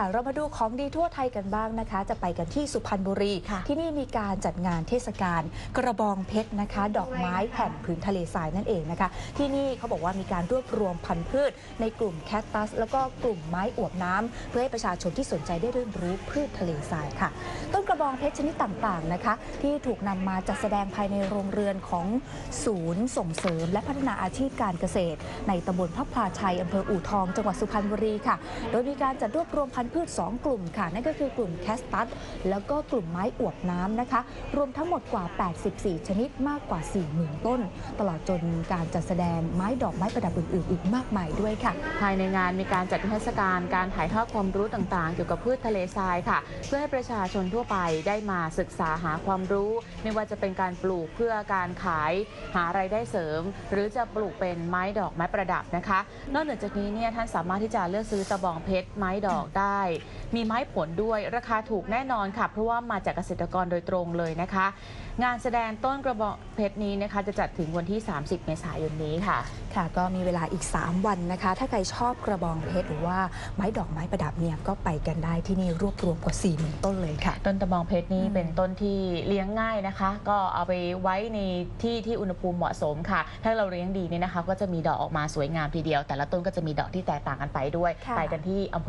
ค่ะ เรามาดูของดีทั่วไทยกันบ้างนะคะ จะไปกันที่สุพรรณบุรีค่ะที่นี่มีการจัดงานเทศกาลกระบองเพชรนะคะ ดอกไม้แผ่นผืนทะเลทรายนั่นเองนะคะ ที่นี่เขาบอกว่ามีการรวบรวมพันธุ์พืช ในกลุ่มแคคตัส แล้วก็กลุ่มไม้อวบน้ำเพื่อให้ประชาชนที่สนใจได้เรียนรู้พืชทะเลทรายค่ะ ต้นกระบองเพชรชนิดต่างๆนะคะ ที่ถูกนำมาจัดแสดงภายในโรงเรือนของศูนย์ส่งเสริม และพัฒนาอาชีพการเกษตร ในตำบลพระพลาชัยอำเภออู่ทองจังหวัดสุพรรณบุรีค่ะ โดยมีการจัดรวบรวมพันธุ์พืช 2 กลุ่มค่ะ นั่นก็คือกลุ่มแคสตัสแล้วก็กลุ่มไม้อวบน้ำนะคะ รวมทั้งหมดกว่า 84 ชนิดมากกว่า 40,000 ต้น ตลอดจนการจัดแสดงไม้ดอกไม้ประดับอื่นๆ อีกมากมายด้วยค่ะ ภายในงานมีการจัดนิทรรศการการถ่ายทอดความรู้ต่างๆ เกี่ยวกับพืชทะเลทรายค่ะ เพื่อให้ประชาชนทั่วไปได้มาศึกษาหาความรู้ ไม่ว่าจะเป็นการปลูกเพื่อการขายหาไรายได้เสริม หรือจะปลูกเป็นไม้ดอกไม้ประดับนะคะ นอกเหนือจากนี้เนี่ยท่านสามารถที่จะเลือกซื้อตะบองเพชรไม้ดอกได้มีไม้ผลด้วยราคาถูกแน่นอนค่ะ เพราะว่ามาจากเกษตรกรโดยตรงเลยนะคะ งานแสดงต้นกระบองเพชรนี้นะคะ จะจัดถึงวันที่ 30 เมษายนนี้ค่ะ ค่ะ ก็มีเวลาอีก 3 วันนะคะ ถ้าใครชอบกระบองเพชรหรือว่าไม้ดอกไม้ประดับเนี่ยก็ไปกันได้ที่นี่รวบรวมกว่า4 0,000ต้นเลยค่ะ ต้นตะบองเพชรนี่อืมเป็นต้นที่เลี้ยงง่ายนะคะ ก็เอาไปไว้ในที่ที่อุณหภูมิเหมาะสมค่ะ ถ้าเราเลี้ยงดีเนี่ยนะคะ ก็จะมีดอกออกมาสวยงามทีเดียว แต่ละต้นก็จะมีดอกที่แตกต่างกันไปด้วย ค่ะ ไปกันที่อำเภอ